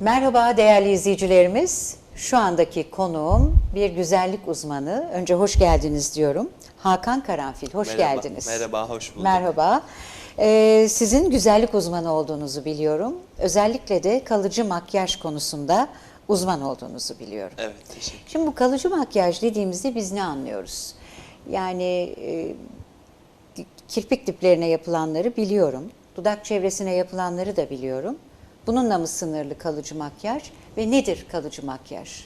Merhaba değerli izleyicilerimiz. Şu andaki konuğum bir güzellik uzmanı. Önce hoş geldiniz diyorum. Hakan Karanfil, hoş Merhaba, geldiniz. merhaba, hoş bulduk. Merhaba. Ee, sizin güzellik uzmanı olduğunuzu biliyorum. Özellikle de kalıcı makyaj konusunda uzman olduğunuzu biliyorum. Evet, teşekkür Şimdi bu kalıcı makyaj dediğimizde biz ne anlıyoruz? Yani e, kirpik diplerine yapılanları biliyorum. Dudak çevresine yapılanları da biliyorum. Bununla mı sınırlı kalıcı makyaj ve nedir kalıcı makyaj?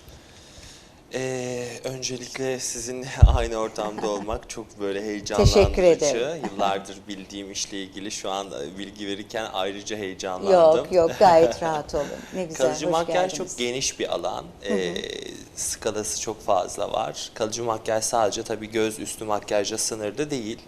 Ee, öncelikle sizinle aynı ortamda olmak çok böyle heyecanlandırıcı. Teşekkür ederim. Yıllardır bildiğim işle ilgili şu an bilgi verirken ayrıca heyecanlandım. Yok yok gayet rahat olun. Ne güzel. Kalıcı makyaj geldiniz. çok geniş bir alan. Ee, skalası çok fazla var. Kalıcı makyaj sadece tabii göz üstü makyajla sınırlı değil.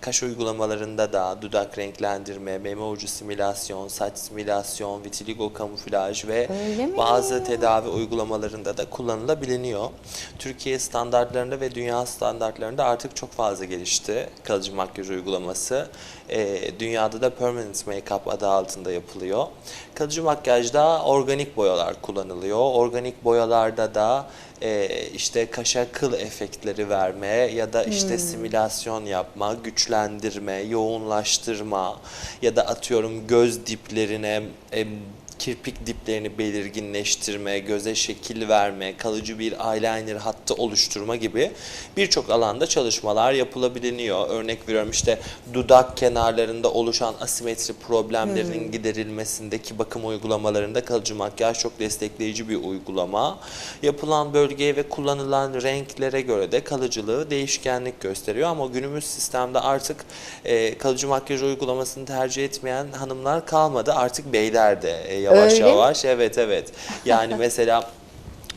Kaş uygulamalarında da dudak renklendirme, meme ucu simülasyon, saç simülasyon, vitiligo kamuflaj ve bazı tedavi uygulamalarında da kullanılabiliyor. Türkiye standartlarında ve dünya standartlarında artık çok fazla gelişti kalıcı makyaj uygulaması. Ee, dünyada da permanent make-up adı altında yapılıyor. Kalıcı makyajda organik boyalar kullanılıyor. Organik boyalarda da e, işte kaşa kıl efektleri verme ya da işte simülasyon yapma, güçlendirme, yoğunlaştırma ya da atıyorum göz diplerine e, kirpik diplerini belirginleştirme, göze şekil verme, kalıcı bir eyeliner hattı oluşturma gibi birçok alanda çalışmalar yapılabiliyor. Örnek veriyorum işte dudak kenarlarında oluşan asimetri problemlerinin giderilmesindeki bakım uygulamalarında kalıcı makyaj çok destekleyici bir uygulama. Yapılan bölgeye ve kullanılan renklere göre de kalıcılığı değişkenlik gösteriyor ama günümüz sistemde artık e, kalıcı makyaj uygulamasını tercih etmeyen hanımlar kalmadı. Artık beyler de e, yavaş Öyle mi? yavaş evet evet. Yani mesela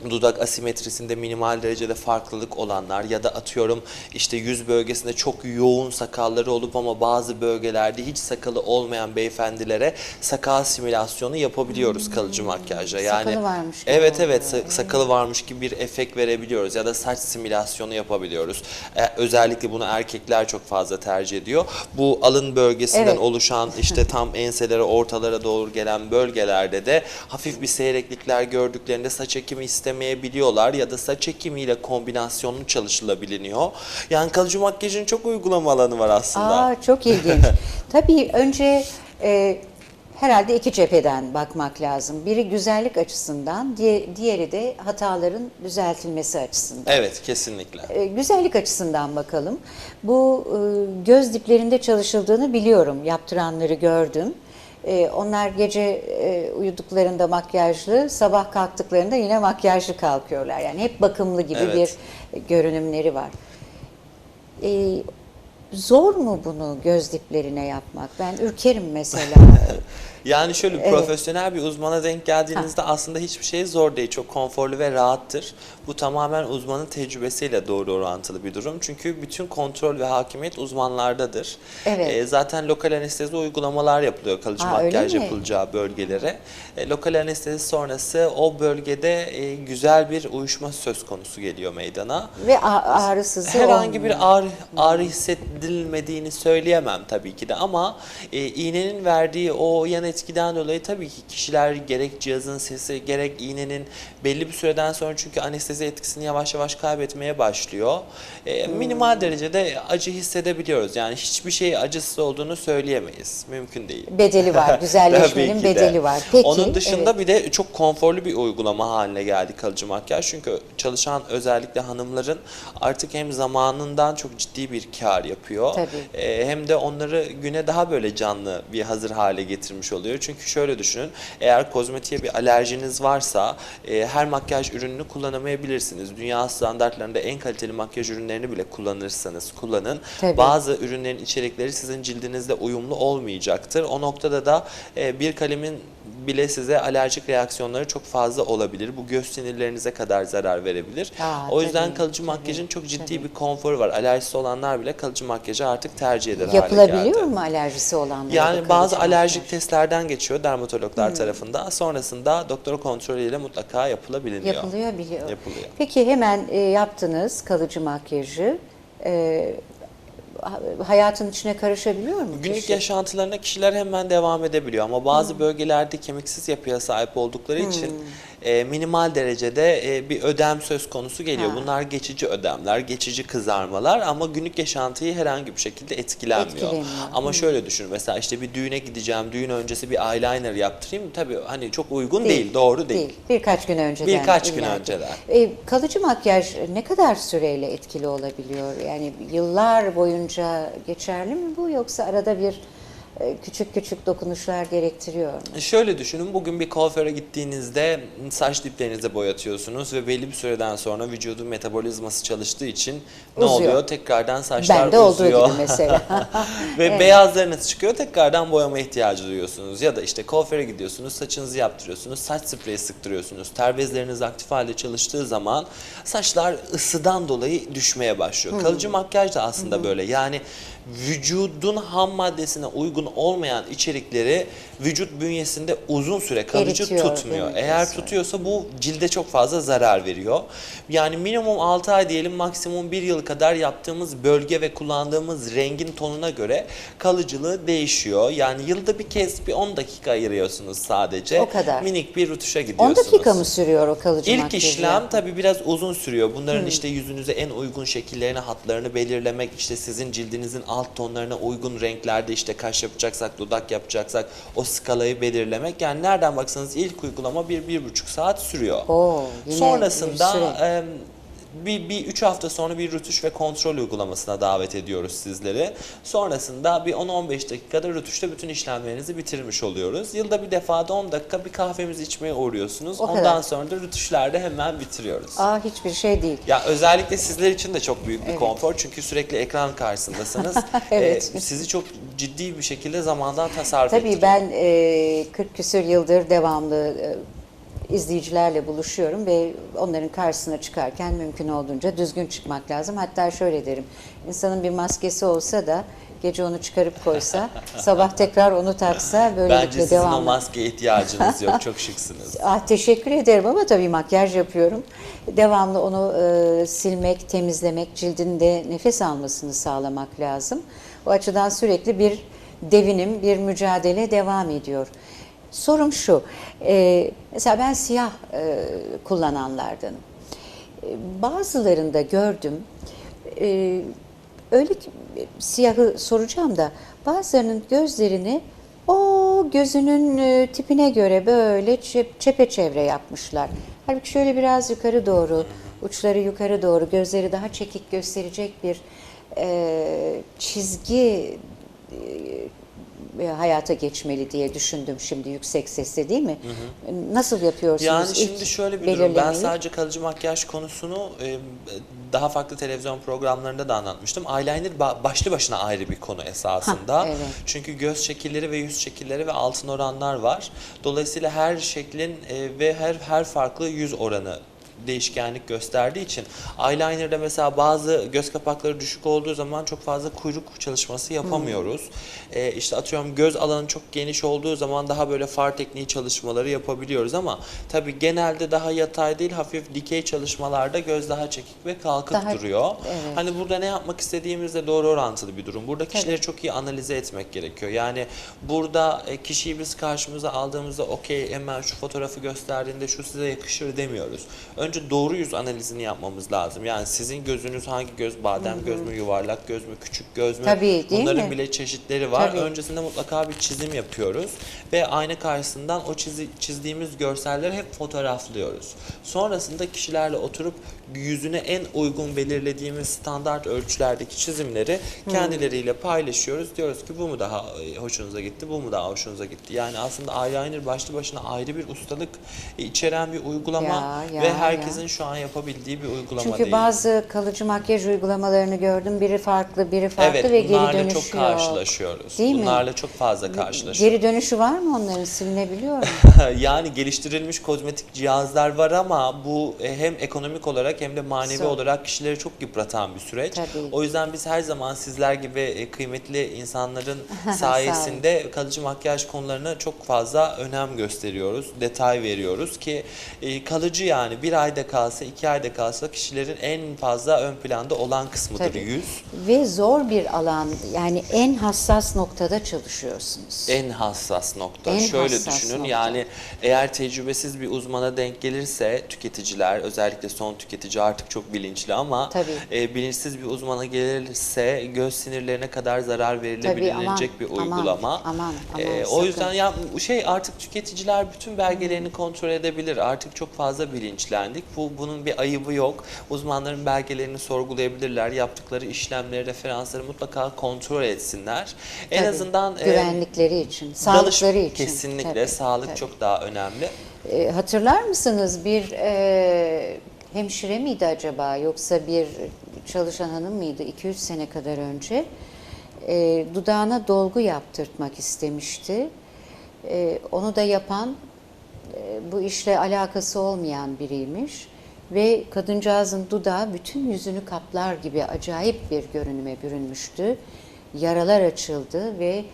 dudak asimetrisinde minimal derecede farklılık olanlar ya da atıyorum işte yüz bölgesinde çok yoğun sakalları olup ama bazı bölgelerde hiç sakalı olmayan beyefendilere sakal simülasyonu yapabiliyoruz kalıcı makyajla. Yani Sakalı varmış gibi Evet oluyor. evet sa- sakalı varmış gibi bir efekt verebiliyoruz ya da saç simülasyonu yapabiliyoruz. E, özellikle bunu erkekler çok fazla tercih ediyor. Bu alın bölgesinden Evet. oluşan işte tam enselere ortalara doğru gelen bölgelerde de hafif bir seyreklikler gördüklerinde saç ekimi istemeyebiliyorlar ya da saç ekimiyle kombinasyonlu çalışılabiliyor. Yani kalıcı makyajın çok uygulama alanı var aslında. Aa çok ilginç. Tabii önce e, herhalde iki cepheden bakmak lazım. Biri güzellik açısından, diğeri de hataların düzeltilmesi açısından. Evet kesinlikle. E, güzellik açısından bakalım. Bu e, göz diplerinde çalışıldığını biliyorum. Yaptıranları gördüm. E, onlar gece e, uyuduklarında makyajlı, sabah kalktıklarında yine makyajlı kalkıyorlar. Yani hep bakımlı gibi Evet. bir görünümleri var. E, zor mu bunu göz diplerine yapmak? Ben ürkerim mesela. Yani şöyle Evet. profesyonel bir uzmana denk geldiğinizde aslında hiçbir şey zor değil. Çok konforlu ve rahattır. Bu tamamen uzmanın tecrübesiyle doğru orantılı bir durum. Çünkü bütün kontrol ve hakimiyet uzmanlardadır. Evet. Ee, zaten lokal anestezi uygulamalar yapılıyor kalıcı öyle makyaj yapılacağı bölgelere. E, lokal anestezi sonrası o bölgede e, güzel bir uyuşma söz konusu geliyor meydana. Ve a- ağrısızı Herhangi olmuyor. bir ağrı, ağrı hissedilmediğini söyleyemem tabii ki de ama e, iğnenin verdiği o yan etkiden dolayı tabii ki kişiler gerek cihazın sesi gerek iğnenin belli bir süreden sonra çünkü anestezi etkisini yavaş yavaş kaybetmeye başlıyor. E, Hmm. Minimal derecede acı hissedebiliyoruz. Yani hiçbir şey acısız olduğunu söyleyemeyiz. Mümkün değil. bedeli var. Güzelleşmenin bedeli var. Peki. Onun dışında evet. bir de çok konforlu bir uygulama haline geldi kalıcı makyaj. Çünkü çalışan özellikle hanımların artık hem zamanından çok ciddi bir kar yapıyor. Tabii. Ee, hem de onları güne daha böyle canlı bir hazır hale getirmiş oluyor. Çünkü şöyle düşünün. Eğer kozmetiğe bir alerjiniz varsa e, her makyaj ürününü kullanamayabilirsiniz. Dünya standartlarında en kaliteli makyaj ürünlerini bile kullanırsanız kullanın. Tabii. Bazı ürünlerin içerikleri sizin cildinizle uyumlu olmayacaktır. O noktada da e, bir kalemin bile size alerjik reaksiyonları çok fazla olabilir. Bu göz sinirlerinize kadar zarar verebilir. Aa, o yüzden tabii, kalıcı tabii, makyajın çok ciddi tabii. bir konforu var. Alerjisi olanlar bile kalıcı makyajı artık tercih eder hale Yapılabiliyor mu alerjisi olanlara? Yani bazı kalıcı alerjik makyaj? testlerden geçiyor dermatologlar Hmm. tarafından. Sonrasında doktor kontrolüyle mutlaka yapılabiliyor. Yapılıyor biliyor. Yapılıyor. Peki hemen e, yaptınız kalıcı makyajı. E, hayatın içine karışabiliyor mu? Günlük Keşke- yaşantılarına kişiler hemen devam edebiliyor ama bazı bölgelerde kemiksiz yapıya sahip oldukları için e, minimal derecede e, bir ödem söz konusu geliyor. Ha. Bunlar geçici ödemler, geçici kızarmalar ama günlük yaşantıyı herhangi bir şekilde etkilenmiyor. Etkilemiyor. Ama şöyle düşün mesela işte bir düğüne gideceğim, düğün öncesi bir eyeliner yaptırayım. Tabii hani çok uygun değil, doğru değil. Birkaç gün önceden. Birkaç gün illaki. önceden. E, kalıcı makyaj ne kadar süreyle etkili olabiliyor? Yani yıllar boyunca geçerli mi bu yoksa arada bir küçük küçük dokunuşlar gerektiriyor mu? Şöyle düşünün bugün bir kuaföre gittiğinizde saç diplerinizi boyatıyorsunuz ve belli bir süreden sonra vücudun metabolizması çalıştığı için ne Uzuyor. oluyor? Tekrardan saçlar Bende olduğu uzuyor. gibi mesela. ve beyazlarınız çıkıyor tekrardan boyama ihtiyacı duyuyorsunuz. Ya da işte kuaföre gidiyorsunuz saçınızı yaptırıyorsunuz saç spreyi sıktırıyorsunuz. Ter bezleriniz aktif halde çalıştığı zaman saçlar ısıdan dolayı düşmeye başlıyor. Kalıcı makyaj da aslında böyle yani vücudun ham maddesine uygun olmayan içerikleri vücut bünyesinde uzun süre kalıcı Eritiyor, tutmuyor. Eğer tutuyorsa bu cilde çok fazla zarar veriyor. Yani minimum 6 ay diyelim maksimum 1 yıl kadar yaptığımız bölge ve kullandığımız rengin tonuna göre kalıcılığı değişiyor. Yani yılda bir kez bir 10 dakika ayırıyorsunuz sadece. O kadar. Minik bir rutuşa 10 gidiyorsunuz. dakika mı sürüyor o kalıcı İlk makyajı? işlem tabii biraz uzun sürüyor. Bunların işte yüzünüze en uygun şekillerini, hatlarını belirlemek, işte sizin cildinizin alt tonlarına uygun renklerde işte kaş yapacaksak, dudak yapacaksak o skalayı belirlemek. Yani nereden baksanız ilk uygulama bir, bir buçuk saat sürüyor. Oo, yine bir Sonrasında süre. em, bir, bir üç hafta sonra bir rütuş ve kontrol uygulamasına davet ediyoruz sizleri. Sonrasında bir 10-15 dakikada rütuşta bütün işlemlerinizi bitirmiş oluyoruz. Yılda bir defada 10 dakika bir kahvemizi içmeye uğruyorsunuz. O kadar. Ondan sonra da rütuşlarda hemen bitiriyoruz. Aa hiçbir şey değil. Ya özellikle sizler için de çok büyük bir Evet. konfor çünkü sürekli ekran karşısındasınız. Evet. Ee, sizi çok ciddi bir şekilde zamandan tasarruf Tabii ettiriyor. ben e, 40 küsür yıldır devamlı e, izleyicilerle buluşuyorum ve onların karşısına çıkarken mümkün olduğunca düzgün çıkmak lazım. Hatta şöyle derim, insanın bir maskesi olsa da gece onu çıkarıp koysa, sabah tekrar onu taksa böylelikle Bence sizin o maskeye ihtiyacınız yok. Çok şıksınız. Ah, teşekkür ederim ama tabii makyaj yapıyorum. Devamlı onu e, silmek, temizlemek, cildin de nefes almasını sağlamak lazım. O açıdan sürekli bir devinim, bir mücadele devam ediyor. Sorum şu, e, mesela ben siyah e, kullananlardanım. E, bazılarında gördüm, e, öyle ki siyahı soracağım da bazılarının gözlerini o gözünün e, tipine göre böyle çep- çepeçevre yapmışlar. Halbuki şöyle biraz yukarı doğru, uçları yukarı doğru, gözleri daha çekik gösterecek bir e, çizgi e, hayata geçmeli diye düşündüm şimdi yüksek sesle değil mi? Nasıl yapıyorsunuz Yani ilk şimdi şöyle bir durum. Ben sadece kalıcı makyaj konusunu e, daha farklı televizyon programlarında da anlatmıştım. Eyeliner ba- başlı başına ayrı bir konu esasında. Ha, evet. Çünkü göz şekilleri ve yüz şekilleri ve altın oranlar var. Dolayısıyla her şeklin e, ve her her farklı yüz oranı değişkenlik gösterdiği için eyeliner'da mesela bazı göz kapakları düşük olduğu zaman çok fazla kuyruk çalışması yapamıyoruz. Ee, işte atıyorum göz alanı çok geniş olduğu zaman daha böyle far tekniği çalışmaları yapabiliyoruz ama tabii genelde daha yatay değil hafif dikey çalışmalarda göz daha çekik ve kalkık Daha- duruyor. evet. Hani burada ne yapmak istediğimizle doğru orantılı bir durum. Burada kişileri çok iyi analize etmek gerekiyor. Yani burada e, kişiyi biz karşımıza aldığımızda okey hemen şu fotoğrafı gösterdiğinde şu size yakışır demiyoruz. Önce doğru yüz analizini yapmamız lazım. Yani sizin gözünüz hangi göz? Badem göz mü, yuvarlak göz mü, küçük göz mü? Tabii, değil Bunların mi? bile çeşitleri var. Tabii. Öncesinde mutlaka bir çizim yapıyoruz ve ayna karşısından o çizi, çizdiğimiz görselleri hep fotoğraflıyoruz. Sonrasında kişilerle oturup yüzüne en uygun belirlediğimiz standart ölçülerdeki çizimleri kendileriyle paylaşıyoruz. Diyoruz ki bu mu daha e, hoşunuza gitti, bu mu daha hoşunuza gitti. Yani aslında eyeliner başlı başına ayrı bir ustalık içeren bir uygulama Ya, ya, ve herkesin şu an yapabildiği bir uygulama Çünkü değil. bazı kalıcı makyaj uygulamalarını gördüm. Biri farklı, biri farklı evet, ve geri bunlarla dönüşü çok yok. karşılaşıyoruz. Değil mi? bunlarla çok fazla karşılaşıyoruz. Geri dönüşü var mı onların? Silinebiliyor mu? yani geliştirilmiş kozmetik cihazlar var ama bu e, hem ekonomik olarak hem de manevi Zor. olarak kişileri çok yıpratan bir süreç. Tabii. O yüzden biz her zaman sizler gibi e, kıymetli insanların sayesinde kalıcı makyaj konularına çok fazla önem gösteriyoruz, detay veriyoruz ki e, kalıcı yani bir ay ayda kalsa, iki ayda kalsa kişilerin en fazla ön planda olan kısmıdır Tabii. yüz. Ve zor bir alan yani en hassas noktada çalışıyorsunuz. En hassas nokta. En Şöyle hassas düşünün nokta. yani eğer tecrübesiz bir uzmana denk gelirse tüketiciler özellikle son tüketici artık çok bilinçli ama Tabii. e, bilinçsiz bir uzmana gelirse göz sinirlerine kadar zarar verilebilecek aman, bir aman, uygulama. aman, aman, E, o yüzden ya şey artık tüketiciler bütün belgelerini kontrol edebilir. Artık çok fazla bilinçlendik. Bu bunun bir ayıbı yok. Uzmanların belgelerini sorgulayabilirler. Yaptıkları işlemleri, referansları mutlaka kontrol etsinler. En Tabii, azından e, güvenlikleri için, Danış- sağlıkları için. Kesinlikle Tabii, sağlık tabii. çok daha önemli. E, hatırlar mısınız bir e, hemşire miydi acaba yoksa bir çalışan hanım mıydı 2-3 sene kadar önce e, dudağına dolgu yaptırtmak istemişti. E, onu da yapan e, bu işle alakası olmayan biriymiş ve kadıncağızın dudağı bütün yüzünü kaplar gibi acayip bir görünüme bürünmüştü. Yaralar açıldı ve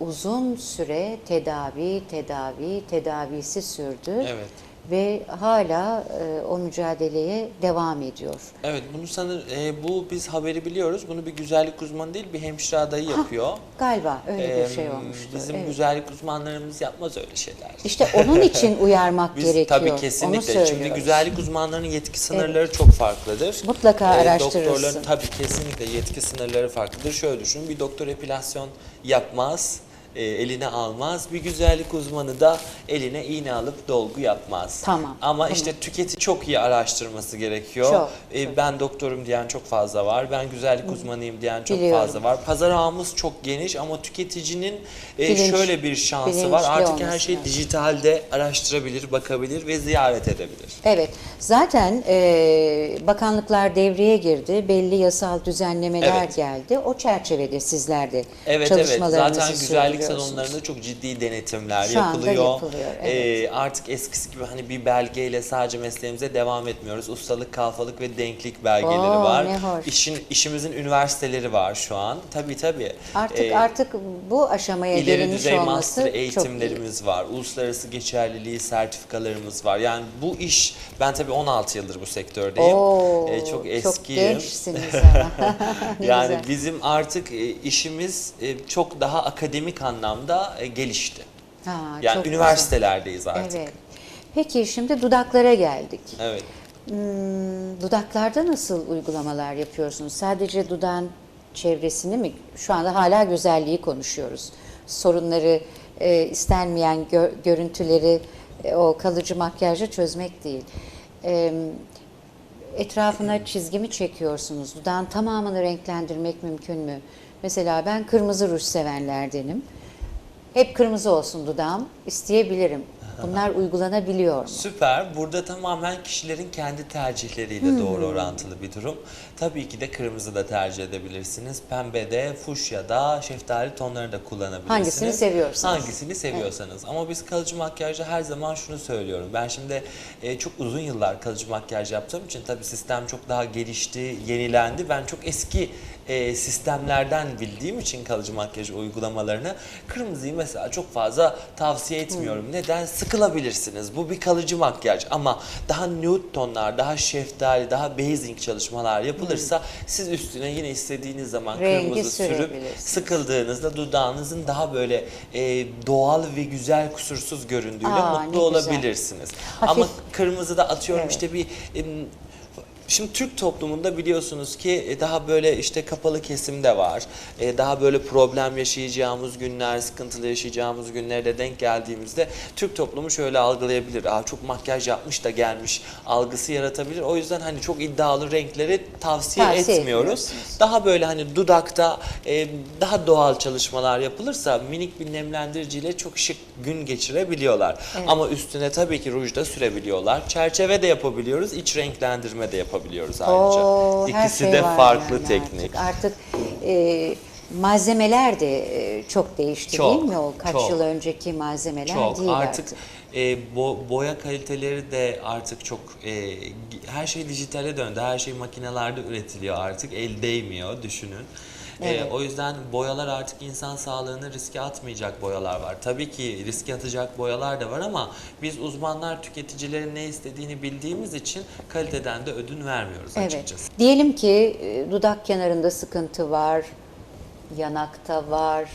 uzun süre tedavi, tedavi, tedavisi sürdü. Evet. Ve hala e, o mücadeleye devam ediyor. Evet bunu sanır e, bu biz haberi biliyoruz. Bunu bir güzellik uzmanı değil bir hemşire adayı yapıyor. Galiba öyle Ee, bir şey olmuştu. Bizim evet. güzellik uzmanlarımız yapmaz öyle şeyler. İşte onun için uyarmak Biz gerekiyor. tabii kesinlikle. Şimdi güzellik uzmanlarının yetki sınırları çok farklıdır. Mutlaka araştırırsın. Doktorların tabii kesinlikle yetki sınırları farklıdır. Şöyle düşünün bir doktor epilasyon yapmaz. E, eline almaz. Bir güzellik uzmanı da eline iğne alıp dolgu yapmaz. Tamam, Ama tamam. işte tüketici çok iyi araştırması gerekiyor. Çok, E, ben doktorum diyen çok fazla var. Ben güzellik uzmanıyım diyen çok Biliyorum. fazla var. Pazar ağımız çok geniş ama tüketicinin e, Bilinç- şöyle bir şansı bilinçli var. Artık her olması şey lazım. dijitalde araştırabilir, bakabilir ve ziyaret edebilir. Evet, zaten e, bakanlıklar devreye girdi, belli yasal düzenlemeler Evet. geldi. O çerçevede sizler de Evet evet çalışmalarınızı zaten güzellik sürdürüyorsunuz. salonlarında çok ciddi denetimler Şu yapılıyor. yapılıyor, Ee, evet. artık eskisi gibi hani bir belgeyle sadece mesleğimize devam etmiyoruz. Ustalık, kalfalık ve denklik belgeleri Oo, var. ne hoş. İşin işimizin üniversiteleri var şu an. Tabii tabii. Artık Ee, artık bu aşamaya İleri gelinmiş düzey olması master çok iyi. eğitimlerimiz var. Uluslararası geçerliliği sertifikalarımız var. Yani bu iş ben tabii 16 yıldır bu sektördeyim. Oo, Ee, çok eskiyim. Çok gençsiniz ama. Yani güzel. bizim artık e, işimiz e, çok daha akademik anlamda e, gelişti. Ha, Yani üniversitelerdeyiz artık. Evet. Peki şimdi dudaklara geldik. Evet. Hmm, dudaklarda nasıl uygulamalar yapıyorsunuz? Sadece dudağın çevresini mi? Şu anda hala güzelliği konuşuyoruz. Sorunları, e, istenmeyen gö- görüntüleri, e, o kalıcı makyajla çözmek değil. E, etrafına çizgi mi çekiyorsunuz? Dudağın tamamını renklendirmek mümkün mü? Mesela ben kırmızı ruj sevenlerdenim. Hep kırmızı olsun dudağım isteyebilirim. Bunlar uygulanabiliyor mu? Süper. Burada tamamen kişilerin kendi tercihleriyle Hmm. doğru orantılı bir durum. Tabii ki de kırmızı da tercih edebilirsiniz. Pembe de, fuşya da, şeftali tonları da kullanabilirsiniz. Hangisini seviyorsanız. Hangisini seviyorsanız. Ama biz kalıcı makyajda her zaman şunu söylüyorum. Ben şimdi e, çok uzun yıllar kalıcı makyaj yaptığım için tabii sistem çok daha gelişti, yenilendi. Ben çok eski e, sistemlerden bildiğim için kalıcı makyaj uygulamalarını kırmızıyı mesela çok fazla tavsiye etmiyorum. Neden? Sıkılabilirsiniz. Bu bir kalıcı makyaj ama daha nude tonlar, daha şeftali, daha basing çalışmalar yapılırsa siz üstüne yine istediğiniz zaman Rengi kırmızı sürüp sıkıldığınızda dudağınızın daha böyle e, doğal ve güzel kusursuz göründüğüyle Aa, mutlu olabilirsiniz. Hafif- Ama kırmızıda atıyorum Evet. işte bir em, Şimdi Türk toplumunda biliyorsunuz ki e, daha böyle işte kapalı kesimde var. E, Daha böyle problem yaşayacağımız günler, sıkıntılı yaşayacağımız günlere denk geldiğimizde Türk toplumu şöyle algılayabilir. Aa çok makyaj yapmış da gelmiş algısı yaratabilir. O yüzden hani çok iddialı renkleri tavsiye, Tavsiye etmiyoruz. Daha böyle hani dudakta e, daha doğal çalışmalar yapılırsa minik bir nemlendiriciyle çok şık gün geçirebiliyorlar. Ama üstüne tabii ki ruj da sürebiliyorlar. Çerçeve de yapabiliyoruz, iç renklendirme de yapabiliyoruz ayrıca. Oo, her İkisi şey de var farklı yani teknik. Artık, artık e, malzemeler de e, çok değişti Çok, değil mi? O kaç çok. yıl önceki malzemeler Çok değil artık artık. e, bo- boya kaliteleri de artık çok e, her şey dijitale döndü. Her şey makinelerde üretiliyor artık. El değmiyor düşünün. Ee, Evet. o yüzden boyalar artık insan sağlığını riske atmayacak boyalar var. Tabii ki riske atacak boyalar da var ama biz uzmanlar tüketicilerin ne istediğini bildiğimiz için kaliteden de ödün vermiyoruz Evet. açıkçası. Diyelim ki e, dudak kenarında sıkıntı var, yanakta var.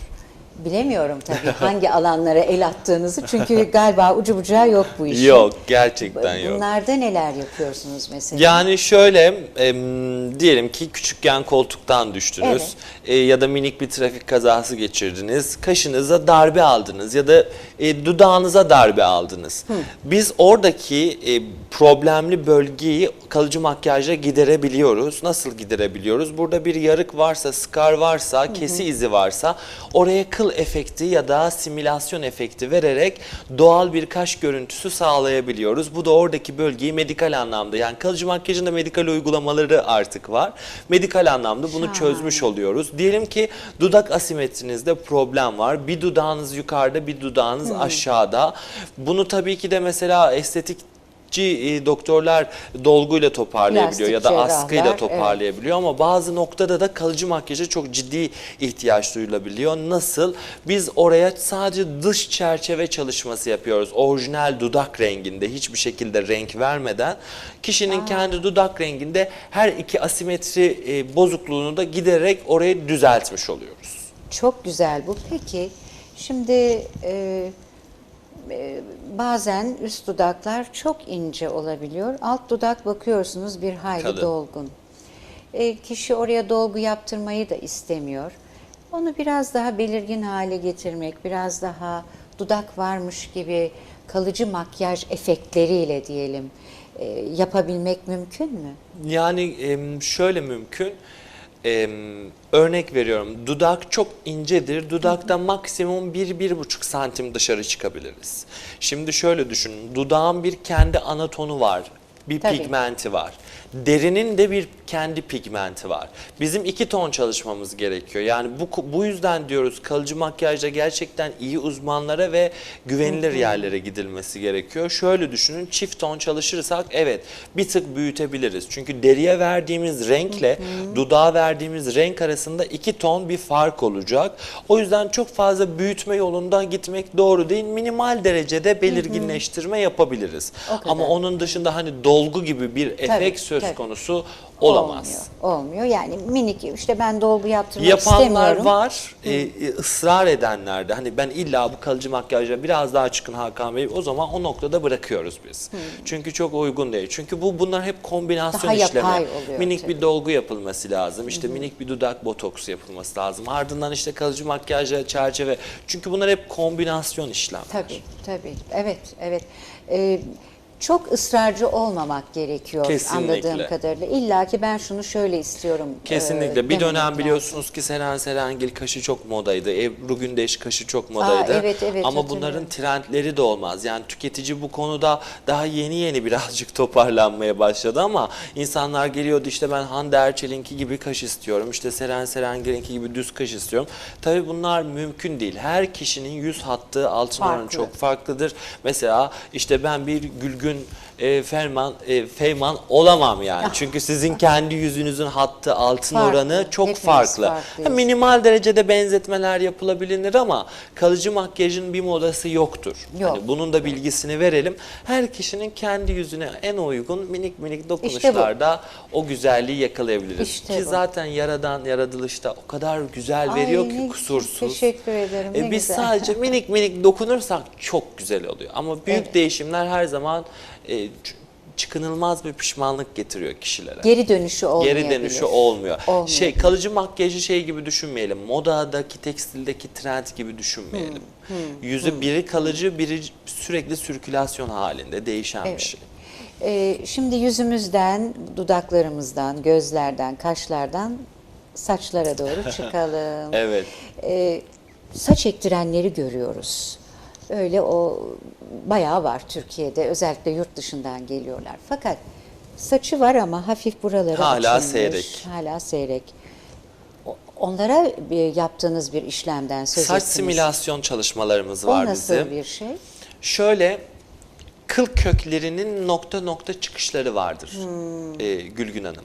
Bilemiyorum tabii hangi alanlara el attığınızı çünkü galiba ucu bucağı yok bu işin. Yok gerçekten yok. Bunlarda neler yapıyorsunuz mesela? Yani şöyle em, diyelim ki küçükken koltuktan düştünüz Evet. e, ya da minik bir trafik kazası geçirdiniz, kaşınıza darbe aldınız ya da e, dudağınıza darbe aldınız. Biz oradaki e, problemli bölgeyi kalıcı makyajla giderebiliyoruz. Nasıl giderebiliyoruz? Burada bir yarık varsa, skar varsa, kesi izi varsa oraya kıl efekti ya da simülasyon efekti vererek doğal bir kaş görüntüsü sağlayabiliyoruz. Bu da oradaki bölgeyi medikal anlamda yani kalıcı makyajın da medikal uygulamaları artık var. Medikal anlamda bunu Şahane. çözmüş oluyoruz. Diyelim ki dudak asimetrinizde problem var. Bir dudağınız yukarıda, bir dudağınız aşağıda. Bunu tabii ki de mesela estetik e, doktorlar dolguyla toparlayabiliyor ya da Plastik askıyla cerrahlar, evet. toparlayabiliyor ama bazı noktada da kalıcı makyaja çok ciddi ihtiyaç duyulabiliyor. Nasıl? Biz oraya sadece dış çerçeve çalışması yapıyoruz. Orijinal dudak renginde hiçbir şekilde renk vermeden kişinin kendi dudak renginde her iki asimetri e, bozukluğunu da giderek orayı düzeltmiş oluyoruz. Çok güzel bu. Peki şimdi e, bazen üst dudaklar çok ince olabiliyor. Alt dudak bakıyorsunuz bir hayli Kalın. dolgun. E, kişi oraya dolgu yaptırmayı da istemiyor. Onu biraz daha belirgin hale getirmek, biraz daha dudak varmış gibi kalıcı makyaj efektleriyle diyelim e, yapabilmek mümkün mü? Yani em, şöyle mümkün. Em, örnek veriyorum. Dudak çok incedir. Dudakta maksimum 1-1,5 santim dışarı çıkabiliriz. Şimdi şöyle düşünün. Dudağın bir kendi anatonu var. Bir Tabii. pigmenti var. Derinin de bir kendi pigmenti var. Bizim iki ton çalışmamız gerekiyor. Yani bu bu yüzden diyoruz kalıcı makyajda gerçekten iyi uzmanlara ve güvenilir yerlere gidilmesi gerekiyor. Şöyle düşünün çift ton çalışırsak evet bir tık büyütebiliriz. Çünkü deriye verdiğimiz renkle dudağa verdiğimiz renk arasında iki ton bir fark olacak. O yüzden çok fazla büyütme yolundan gitmek doğru değil. Minimal derecede belirginleştirme yapabiliriz. Ama onun dışında hani dolgu gibi bir efekt söz tabii. konusu olamaz. Olmuyor. Olmuyor. Yani minik işte ben dolgu yaptırmak Yapanlar istemiyorum. var, e, e, ısrar edenler de hani ben illa bu kalıcı makyajla biraz daha çıkın Hakan Bey o zaman o noktada bırakıyoruz biz. Çünkü çok uygun değil. Çünkü bu bunlar hep kombinasyon Daha işlemi. oluyor minik tabii. bir dolgu yapılması lazım. İşte minik bir dudak botoksu yapılması lazım. Ardından işte kalıcı makyajla çerçeve. Çünkü bunlar hep kombinasyon işlemler. Tabii, tabii. Evet, evet. Ee, çok ısrarcı olmamak gerekiyor Kesinlikle. anladığım kadarıyla. İlla ki ben şunu şöyle istiyorum. Kesinlikle. e, bir dönem dememek biliyorsunuz ki Seren Serengil kaşı çok modaydı. Ebru Gündeş kaşı çok modaydı. evet, evet, Ama bunların trendleri de olmaz. Yani tüketici bu konuda daha yeni yeni birazcık toparlanmaya başladı ama insanlar geliyordu işte ben Hande Erçel'inki gibi kaş istiyorum. İşte Seren Serengil'inki gibi düz kaş istiyorum. Tabii bunlar mümkün değil. Her kişinin yüz hattı altın oranı çok farklıdır. Mesela işte ben bir Gülgün e, Ferman, e, Feyman olamam yani. Çünkü sizin kendi yüzünüzün hattı altın Farklı. oranı çok Hepimiz farklı. farklıyız. Ha, minimal derecede benzetmeler yapılabilir ama kalıcı makyajın bir modası yoktur. Yok. Hani bunun da bilgisini verelim. Her kişinin kendi yüzüne en uygun minik minik dokunuşlarda o güzelliği yakalayabiliriz. İşte ki bu. zaten yaradan yaratılışta o kadar güzel veriyor Ay, ki kusursuz. Teşekkür ederim. E ne biz güzel. sadece minik minik dokunursak çok güzel oluyor. Ama büyük Evet. değişimler her zaman e, çıkınılmaz bir pişmanlık getiriyor kişilere. Geri dönüşü olmayabilir. Geri dönüşü olmuyor. Olmuyor. Şey kalıcı makyajı şey gibi düşünmeyelim. Modadaki, tekstildeki trend gibi düşünmeyelim. Yüzü biri kalıcı, biri sürekli sirkülasyon halinde değişen bir Evet. şey. Ee, şimdi yüzümüzden, dudaklarımızdan, gözlerden, kaşlardan saçlara doğru çıkalım. Evet. Ee, saç ektirenleri görüyoruz. Öyle o bayağı var Türkiye'de. Özellikle yurt dışından geliyorlar. Fakat saçı var ama hafif buraları Hala açılmış. seyrek. Hala seyrek. O- Onlara bir yaptığınız bir işlemden söz Saç ettiniz. simülasyon çalışmalarımız O var nasıl bizim. bir şey? Şöyle kıl köklerinin nokta nokta çıkışları vardır Hmm. e, Gülgün Hanım.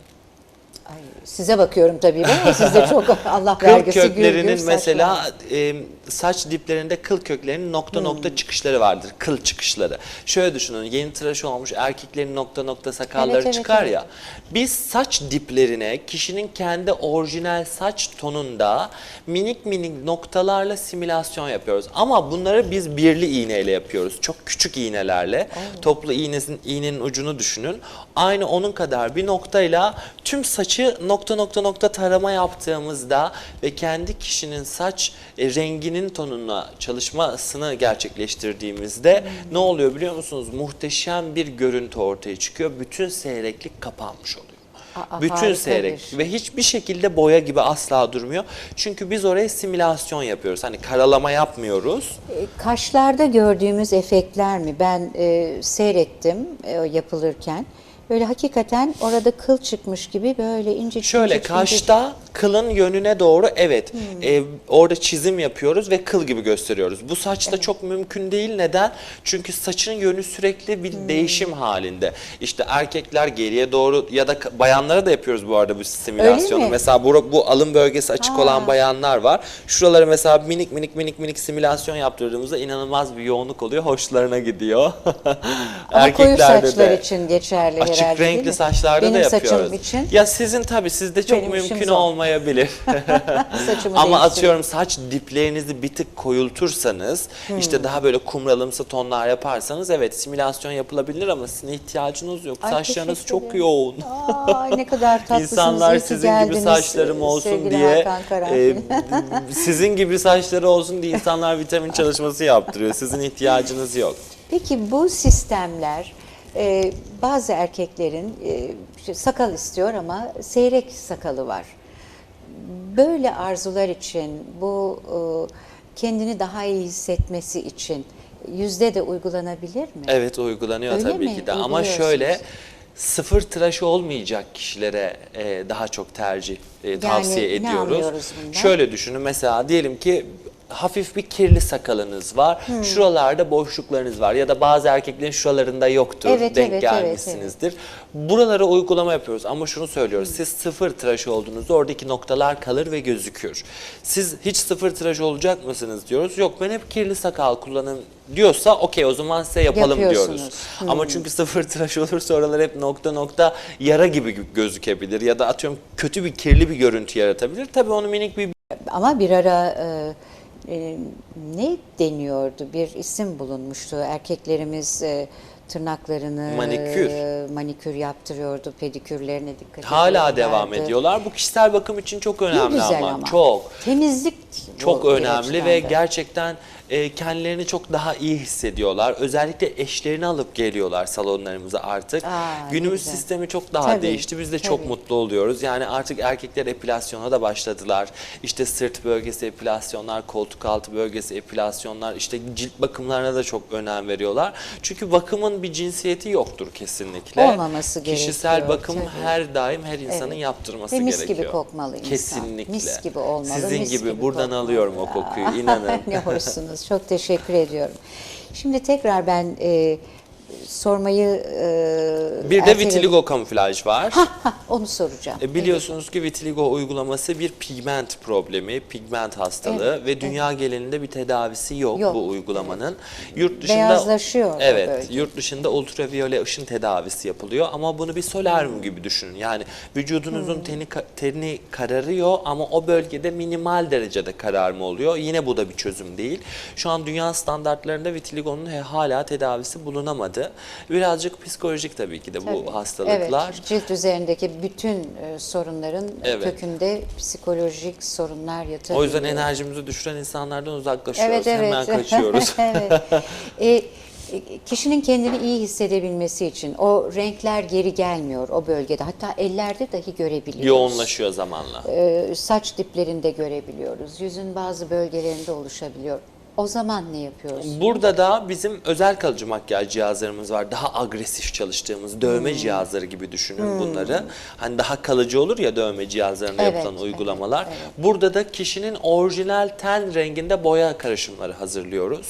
Ay, size bakıyorum tabii ama siz de çok Allah Kıl vergisi köklerinin saçlar. mesela e, saç diplerinde kıl köklerinin nokta Hmm. nokta çıkışları vardır. Kıl çıkışları. Şöyle düşünün yeni tıraş olmuş erkeklerin nokta nokta sakalları Evet, evet, çıkar evet. ya. Biz saç diplerine kişinin kendi orijinal saç tonunda minik minik noktalarla simülasyon yapıyoruz. Ama bunları biz birli iğneyle yapıyoruz. Çok küçük iğnelerle. Toplu iğnesin, iğnenin ucunu düşünün. Aynı onun kadar bir noktayla tüm saçı nokta nokta nokta tarama yaptığımızda ve kendi kişinin saç e, renginin tonuna çalışmasını gerçekleştirdiğimizde ne oluyor biliyor musunuz? Muhteşem bir görüntü ortaya çıkıyor. Bütün seyreklik kapanmış oluyor. Aa, Bütün seyrek bir- ve hiçbir şekilde boya gibi asla durmuyor. Çünkü biz oraya simülasyon yapıyoruz. Hani karalama yapmıyoruz. E, Kaşlarda gördüğümüz efektler mi? Ben e, seyrettim e, yapılırken. Böyle hakikaten orada kıl çıkmış gibi böyle ince Şöyle ince, kaşta kılın yönüne doğru evet Hmm. e, orada çizim yapıyoruz ve kıl gibi gösteriyoruz. Bu saçta çok mümkün değil. Neden? Çünkü saçın yönü sürekli bir Hmm. değişim halinde. İşte erkekler geriye doğru ya da bayanlara da yapıyoruz bu arada bu simülasyonu. Mesela bu, bu alın bölgesi açık olan bayanlar var. Şuralara mesela minik minik minik minik simülasyon yaptırdığımızda inanılmaz bir yoğunluk oluyor. Hoşlarına gidiyor. Ama koyu saçlar de. için geçerli Açık herhalde değil renkli saçlarda Benim da yapıyoruz. saçım için Ya sizin tabii sizde çok Benim işim mümkün zor. olmayabilir. saçımı Ama değiştireyim. atıyorum saç diplerinizi bir tık koyultursanız, Hmm. işte daha böyle kumralımsı tonlar yaparsanız evet simülasyon yapılabilir ama sizin ihtiyacınız yok. Ay, Saçlarınız teşekkür çok ederim. yoğun. Aa, ne kadar tatlısınız. İnsanlar iyi ki sizin gibi geldiniz, saçlarım olsun sevgili diye Hakan e, sizin gibi saçları olsun diye insanlar vitamin çalışması yaptırıyor. Sizin ihtiyacınız yok. Peki bu sistemler e, bazı erkeklerin e, sakal istiyor ama seyrek sakalı var. Böyle arzular için bu e, kendini daha iyi hissetmesi için yüzde de uygulanabilir mi? Evet uygulanıyor Öyle tabii mi? ki de ama şöyle sıfır tıraş olmayacak kişilere e, daha çok tercih e, tavsiye ne ediyoruz. Şöyle düşünün mesela diyelim ki hafif bir kirli sakalınız var. Hmm. Şuralarda boşluklarınız var ya da bazı erkeklerin şuralarında yoktur. Evet, denk evet, evet, gelmişsinizdir. Buralara uygulama yapıyoruz ama şunu söylüyoruz. Siz sıfır tıraş olduğunuzda oradaki noktalar kalır ve gözükür. Siz hiç sıfır tıraş olacak mısınız diyoruz. Yok ben hep kirli sakal kullanın diyorsa okey o zaman size yapalım diyoruz. Yapıyorsunuz. Ama çünkü sıfır tıraş olursa oralar hep nokta nokta yara gibi gözükebilir ya da atıyorum kötü bir kirli bir görüntü yaratabilir. Tabii onu minik bir Ama bir ara e, e, ne deniyordu? Bir isim bulunmuştu. Erkeklerimiz e, tırnaklarını Manikür. e, manikür yaptırıyordu, pedikürlerine dikkat hala devam ediyorlar. Bu kişisel bakım için çok Ne önemli ama. ama. Çok. Temizlik Çok önemli ve gerçekten e, kendilerini çok daha iyi hissediyorlar. Özellikle eşlerini alıp geliyorlar salonlarımıza artık. Aa, Günümüz güzel. sistemi çok daha Tabii, değişti. Biz de çok tabii. mutlu oluyoruz. Yani artık erkekler epilasyona da başladılar. İşte sırt bölgesi epilasyonlar, koltuk altı bölgesi epilasyonlar, işte cilt bakımlarına da çok önem veriyorlar. Çünkü bakımın bir cinsiyeti yoktur kesinlikle. Olmaması Kişisel gerekiyor, bakım tabii. her daim her insanın Evet. yaptırması Ve mis gerekiyor. gibi kokmalı insan. Kesinlikle. Mis gibi olmalı, Sizin mis gibi, gibi buradan kokmalı. alıyorum o kokuyu inanın. ne hoşsunuz. Çok teşekkür ediyorum. Şimdi tekrar ben e, sormayı e, Bir de vitiligo kamuflaj var. Onu soracağım. E, Biliyorsunuz ki vitiligo uygulaması bir pigment problemi, pigment hastalığı Evet, ve dünya genelinde bir tedavisi yok, Yok, bu uygulamanın. Yurt dışında Beyazlaşıyor Evet, bölge. yurt dışında ultraviyole ışın tedavisi yapılıyor ama bunu bir solaryum gibi düşünün. Yani vücudunuzun Hmm. teni teni kararıyor ama o bölgede minimal derecede kararma oluyor. Yine bu da bir çözüm değil. Şu an dünya standartlarında vitiligonun hala tedavisi bulunamadı. Birazcık psikolojik tabii ki de bu Tabii. hastalıklar. Evet, cilt üzerindeki bütün e, sorunların Evet. kökünde psikolojik sorunlar yatabiliyor. O yüzden enerjimizi düşüren insanlardan uzaklaşıyoruz. Evet, evet. Hemen kaçıyoruz. evet. E, e, kişinin kendini iyi hissedebilmesi için o renkler geri gelmiyor o bölgede. Hatta ellerde dahi görebiliyoruz. Yoğunlaşıyor zamanla. E, saç diplerinde görebiliyoruz. Yüzün bazı bölgelerinde oluşabiliyor. O zaman ne yapıyoruz? Burada da bizim özel kalıcı makyaj cihazlarımız var. Daha agresif çalıştığımız dövme Hmm. cihazları gibi düşünün bunları. Hani daha kalıcı olur ya dövme cihazlarında Evet, yapılan evet, uygulamalar. Burada da kişinin orijinal ten renginde boya karışımları hazırlıyoruz.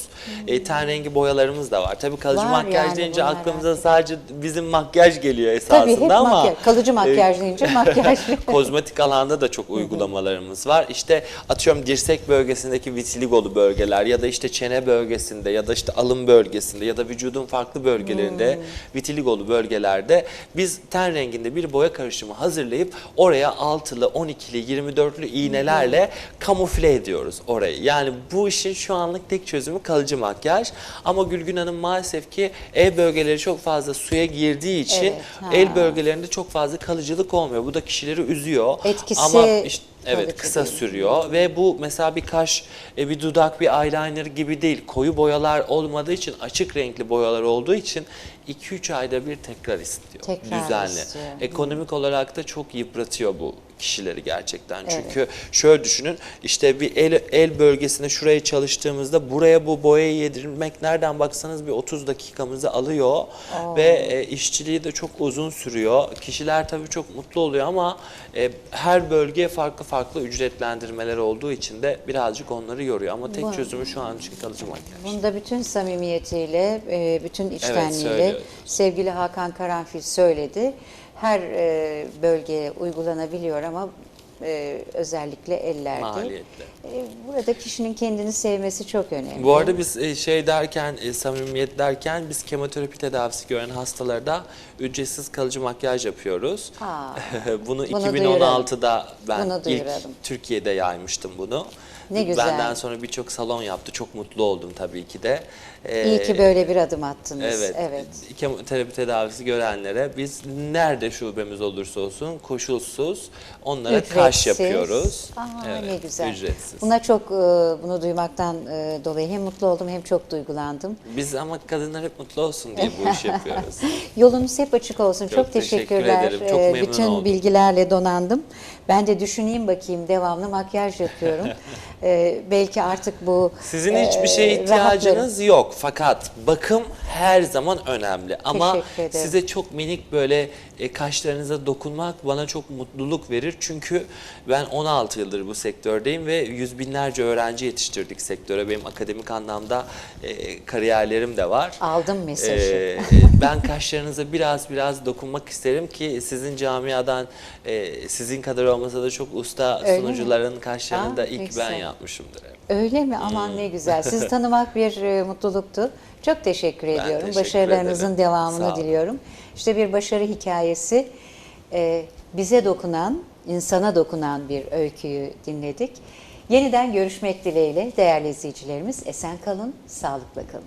E, ten rengi boyalarımız da var. Tabii kalıcı Hmm. Var makyaj yani deyince bunlar aklımıza artık. sadece bizim makyaj geliyor esasında Tabii hep ama makyaj. Kalıcı e, makyaj deyince makyaj. Kozmetik alanda da çok uygulamalarımız var. İşte atıyorum dirsek bölgesindeki vitiligolu bölgeler ya da işte çene bölgesinde ya da işte alın bölgesinde ya da vücudun farklı bölgelerinde vitiligolu bölgelerde biz ten renginde bir boya karışımı hazırlayıp oraya altılı, 12'li, 24'lü iğnelerle kamufle ediyoruz orayı. Yani bu işin şu anlık tek çözümü kalıcı makyaj. Ama Gülgün Hanım maalesef ki el bölgeleri çok fazla suya girdiği için Evet, ha. el bölgelerinde çok fazla kalıcılık olmuyor. Bu da kişileri üzüyor. Etkisi Ama işte, evet kısa değil. sürüyor ve bu mesela bir kaş, e, bir dudak, bir eyeliner gibi değil. Koyu boyalar olmadığı için, açık renkli boyalar olduğu için 2-3 ayda bir tekrar istiyor. Tekrar düzenli. istiyor. Ekonomik olarak da çok yıpratıyor bu kişileri gerçekten. Çünkü şöyle düşünün işte bir el, el bölgesine şuraya çalıştığımızda buraya bu boyayı yedirmek nereden baksanız bir 30 dakikamızı alıyor ve e, işçiliği de çok uzun sürüyor. Kişiler tabii çok mutlu oluyor ama e, her bölgeye farklı farklı ücretlendirmeler olduğu için de birazcık onları yoruyor ama tek Bu- çözümü şu an için kalıcı makyaj. Bunda bütün samimiyetiyle, e, bütün içtenliğiyle sevgili Hakan Karanfil söyledi. Her e, bölgeye uygulanabiliyor ama e, özellikle ellerde. Maliyetli. E, Burada kişinin kendini sevmesi çok önemli. Bu arada biz e, şey derken, e, samimiyet derken biz kemoterapi tedavisi gören hastalara da ücretsiz kalıcı makyaj yapıyoruz. Aa, bunu bunu 2016'da ben Bunu ilk. Türkiye'de yaymıştım bunu. Ne güzel. Benden sonra birçok salon yaptı. Çok mutlu oldum tabii ki de. Ee, İyi ki böyle bir adım attınız. Evet. evet. Kemoterapi tedavisi görenlere biz nerede şubemiz olursa olsun koşulsuz onlara Ücretsiz. yapıyoruz. Aa, Evet, ne güzel. Ücretsiz. Buna çok e, bunu duymaktan e, dolayı hem mutlu oldum hem çok duygulandım. Biz ama kadınlar hep mutlu olsun diye bu işi yapıyoruz. Yolunuz hep açık olsun. Çok, Çok teşekkür teşekkürler. ederim. Çok Ee, memnun Bütün oldum. bilgilerle donandım. Ben de düşüneyim bakayım devamlı makyaj yapıyorum. Ee, belki artık bu Sizin e, hiçbir şeye rahatlarım. ihtiyacınız yok fakat bakım her zaman önemli. Ama Teşekkür ederim. size çok minik böyle e, kaşlarınıza dokunmak bana çok mutluluk verir. Çünkü ben 16 yıldır bu sektördeyim ve yüz binlerce öğrenci yetiştirdik sektöre. Benim akademik anlamda e, kariyerlerim de var. Aldım mesajı. Ee, ben kaşlarınıza biraz biraz dokunmak isterim ki sizin camiadan e, sizin kadar olmasa da çok usta Öyle mi? sunucuların kaşlarını Aa, da ne ilk ben güzel. yapmışımdır. Öyle mi? Aman ne güzel. Sizi tanımak bir e, mutluluktu. Çok teşekkür ediyorum. teşekkür Başarılarınızın ederim. devamını diliyorum. İşte bir başarı hikayesi. e, bize dokunan, insana dokunan bir öyküyü dinledik. Yeniden görüşmek dileğiyle değerli izleyicilerimiz esen kalın, sağlıkla kalın.